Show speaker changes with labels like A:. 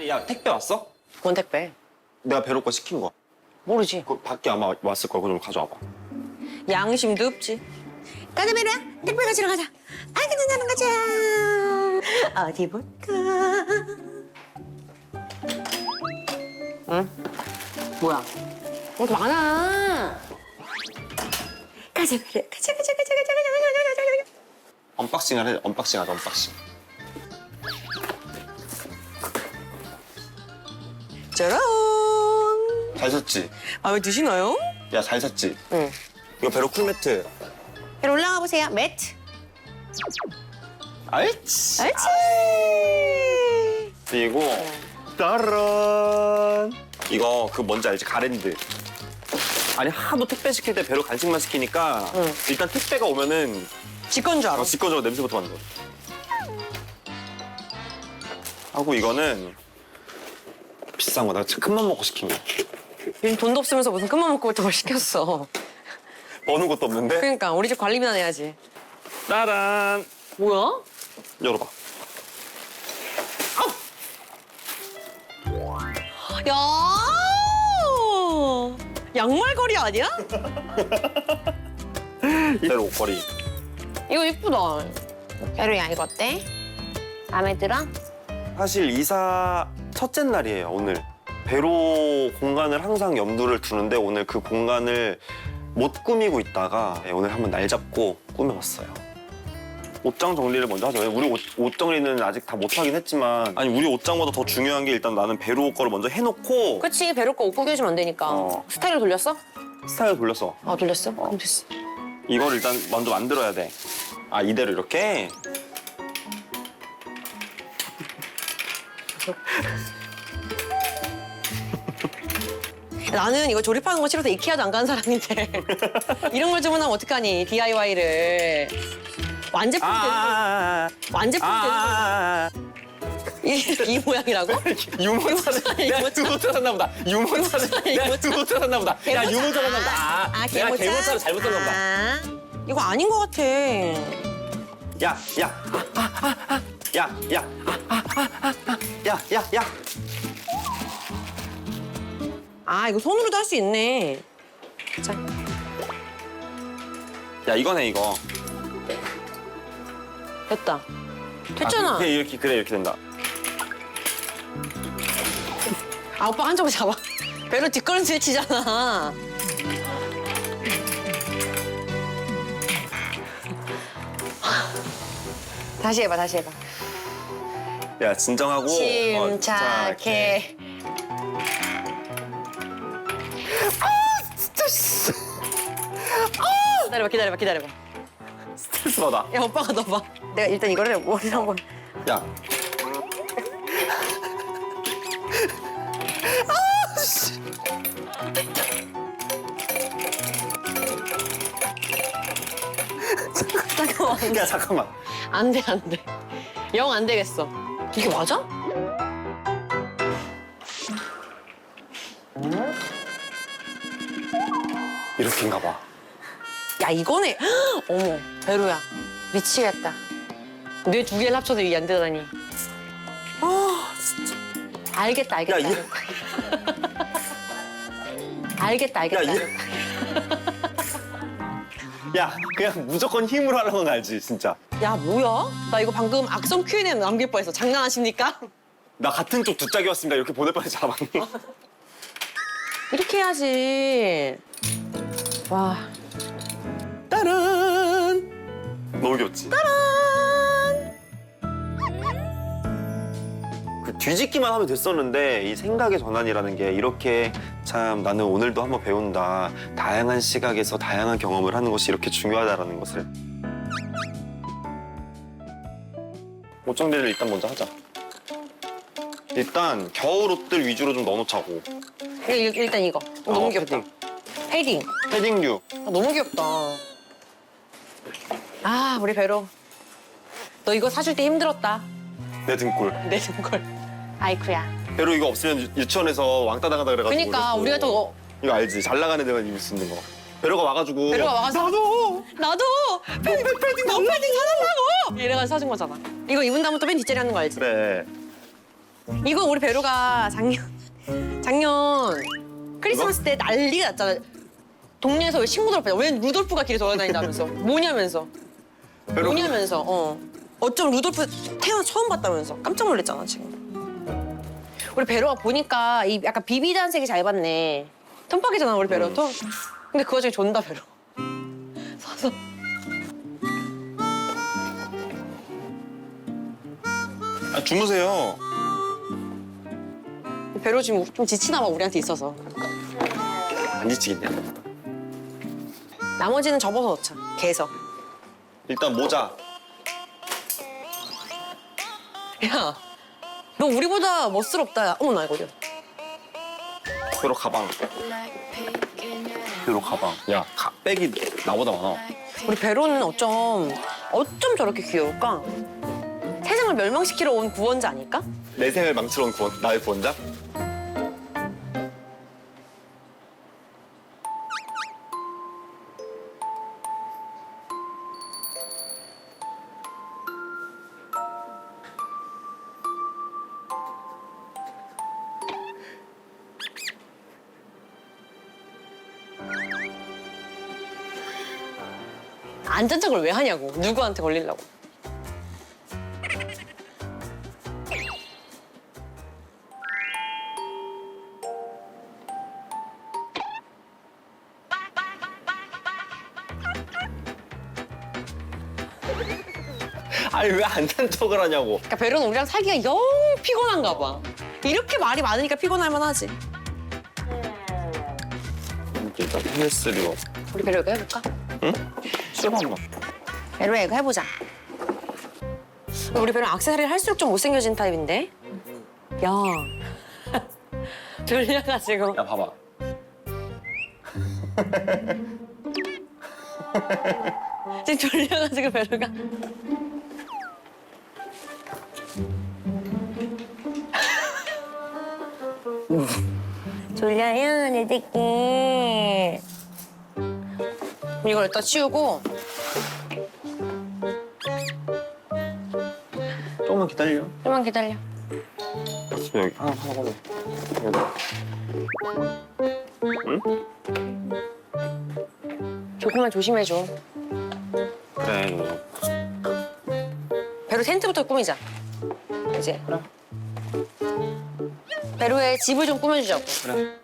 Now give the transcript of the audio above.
A: 아니 야 택배 왔어?
B: 뭔 택배?
A: 내가 배로 거 시킨 거.
B: 모르지.
A: 그 밖에 아마 왔을 거야. 그거 좀 가져와봐.
B: 양심도 없지. 베르야 택배 가지러 가자. 아이고 눈나는 가자. 어디 볼까? 응? 뭐야? 이렇게 많아. 가자 가자 가자 가자 가자 가자 가자 가자 가자.
A: 언박싱을 해. 언박싱하자. 언박싱.
B: 짜란.
A: 잘 샀지?
B: 마음에 드시나요?
A: 야 잘 샀지?
B: 응.
A: 이거 배로 쿨매트.
B: 베르 올라가 보세요. 매트.
A: 알지?
B: 알지?
A: 그리고 따란. 이거 그 뭔지 알지? 가랜드. 아니 하도 택배 시킬 때 배로 간식만 시키니까
B: 응.
A: 일단 택배가 오면은
B: 지건 줄 알아.
A: 어, 씻겨줘 냄새부터 맡는 거. 하고 이거는 비싼 거나 큰맘 먹고 시킨 거.
B: 요즘 돈도 없으면서 무슨 큰맘 먹고 저걸 시켰어.
A: 버는 것도 없는데.
B: 그러니까 우리 집 관리비나 내야지.
A: 따란.
B: 뭐야?
A: 열어봐.
B: 야! 양말거리 아니야?
A: 배로 옷걸이.
B: 이거 이쁘다. 베루야 이거 어때? 마음에 들어?
A: 사실 이사 첫째 날이에요 오늘. 배로 공간을 항상 염두를 두는데 오늘 그 공간을 못 꾸미고 있다가 예, 오늘 한번 날 잡고 꾸며봤어요. 옷장 정리를 먼저 하죠. 우리 옷, 옷 정리는 아직 다 못하긴 했지만 아니 우리 옷장보다 더 중요한 게 일단 나는 배로 옷 거를 먼저 해놓고
B: 그치 베루 거옷 구겨 주면 안 되니까.
A: 어.
B: 스타일을 돌렸어?
A: 스타일 돌렸어.
B: 아 돌렸어? 그럼 됐어.
A: 이걸 일단 먼저 만들어야 돼. 아 이대로 이렇게.
B: 나는 이거 조립하는 거 싫어서 이케아도 안 가는 사람인데 이런 걸 주문하면 어떡하니 DIY를 완제품 되는
A: 아,
B: 완제품
A: 아,
B: 이, 이 모양이라고?
A: 유모차
B: 이거
A: 내가
B: 뭐지?
A: 유모차 샀나 보다. 유모차 내가
B: 유모차?
A: 유모차 샀나 보다. 야? 유모차 샀나 보다. 아,
B: 아,
A: 내가
B: 개모차?
A: 개모차를 잘못 샀나 보다.
B: 아, 이거 아닌 것 같아.
A: 야, 야, 아, 아, 아, 아. 야, 야, 아, 아, 아, 아, 아. 야, 야, 야.
B: 아, 이거 손으로도 할 수 있네. 자,
A: 야 이거네 이거.
B: 됐다. 됐잖아.
A: 아, 그래 이렇게 그래 이렇게 된다.
B: 아, 오빠 한쪽을 잡아. 배로 뒷걸음질 치잖아. 다시 해봐, 다시 해봐.
A: 야 진정하고. 어,
B: 침착해. 기다려봐, 기다려봐, 기다려봐.
A: 스트레스 받아.
B: 야, 오빠가 넣어봐. 내가 일단 이거를 머리를 한번.
A: 야.
B: 잠깐만.
A: 야 잠깐만.
B: 안 돼, 안 돼. 영 안 되겠어. 이게 맞아?
A: 이렇게인가 봐.
B: 야, 이거네. 헉, 어머, 베로야. 미치겠다. 뇌 두 개를 합쳐도 이게 안 되다니.
A: 아 진짜.
B: 알겠다, 알겠다.
A: 야, 이-
B: 알겠다, 알겠다.
A: 야, 이- 야 그냥 무조건 힘으로 하는 건 알지 진짜.
B: 야, 뭐야? 나 이거 방금 악성 Q&A 남길 뻔했어. 장난하십니까?
A: 나 같은 쪽 두 짝이었습니다. 이렇게 보낼 뻔했지 자방이.
B: 이렇게 해야지. 와.
A: 너무 귀엽지? 그 뒤집기만 하면 됐었는데 이 생각의 전환이라는 게 이렇게 참 나는 오늘도 한번 배운다. 다양한 시각에서 다양한 경험을 하는 것이 이렇게 중요하다라는 것을. 옷 정리를 일단 먼저 하자. 일단 겨울 옷들 위주로 좀 넣어놓자고.
B: 이거 일- 일단 이거. 어, 너무
A: 어,
B: 귀엽다. 패딩.
A: 패딩류.
B: 아, 너무 귀엽다. 아, 우리 배로. 너 이거 사줄 때 힘들었다.
A: 내 등골.
B: 내 등골. 아이쿠야.
A: 배로 이거 없으면 유- 유치원에서 왕따 당하다 그래가지고.
B: 그러니까
A: 그랬어.
B: 우리가 더
A: 이거 알지? 잘 나가는 데만 입을 수 있는 거. 배로가 와가지고.
B: 배로가 와가지고.
A: 나도.
B: 나도 패딩 패딩 너 패딩 사달라고. 이래가지고 사준 거잖아. 이거 입은 다음에 또맨 뒷자리 하는 거 알지?
A: 그래.
B: 이거 우리 베로가 작년 작년 크리스마스 때 난리가 났잖아. 동네에서 왜 친구들 앞에 왜 루돌프가 길에 돌아다닌다면서 뭐냐면서 뭐냐면서 어 어쩜 루돌프 태어나 처음 봤다면서 깜짝 놀랐잖아 지금. 우리 베로가 보니까 이 약간 비비드한 색이 잘 봤네. 톰pak이잖아 우리 베로 톰. 근데 그 와중에 존다 베로. 서서
A: 아, 주무세요.
B: 베로 지금 좀 지치나 봐 우리한테 있어서.
A: 안 지치겠네.
B: 나머지는 접어서 넣자. 개서.
A: 일단 모자.
B: 야, 너 우리보다 멋스럽다. 야. 어머 나 이거.
A: 배로 가방. 배로 가방. 야, 가, 백이 나보다 많아.
B: 우리 베로는 어쩜 어쩜 저렇게 귀여울까? 세상을 멸망시키러 온 구원자 아닐까?
A: 내 생을 망치러 온 구원, 나의 구원자?
B: 안전착을 왜 하냐고. 누구한테 걸리려고.
A: 아니 왜안잔 척을 하냐고.
B: 그러니까 베로는 우리랑 살기가 영 피곤한가 봐. 이렇게 말이 많으니까 피곤할 만 하지.
A: 일단 테니스리고.
B: 우리 베로 이거 해볼까?
A: 응? 술한 번.
B: 베로야 이거 해보자. 우리 베로 악세사리를 할수록 좀 못생겨진 타입인데? 야. 돌려가지고.
A: 야 봐봐.
B: 지금 돌려가지고 베로가. 졸려요, 내 새끼. 이걸 일단 치우고
A: 조금만 기다려.
B: 좀만 기다려.
A: 여기 하나 하나. 여기.
B: 조금만 조심해줘.
A: 그래.
B: 베로 텐트부터 꾸미자. 이제. 베로의 집을 좀 꾸며주자고.
A: 그래.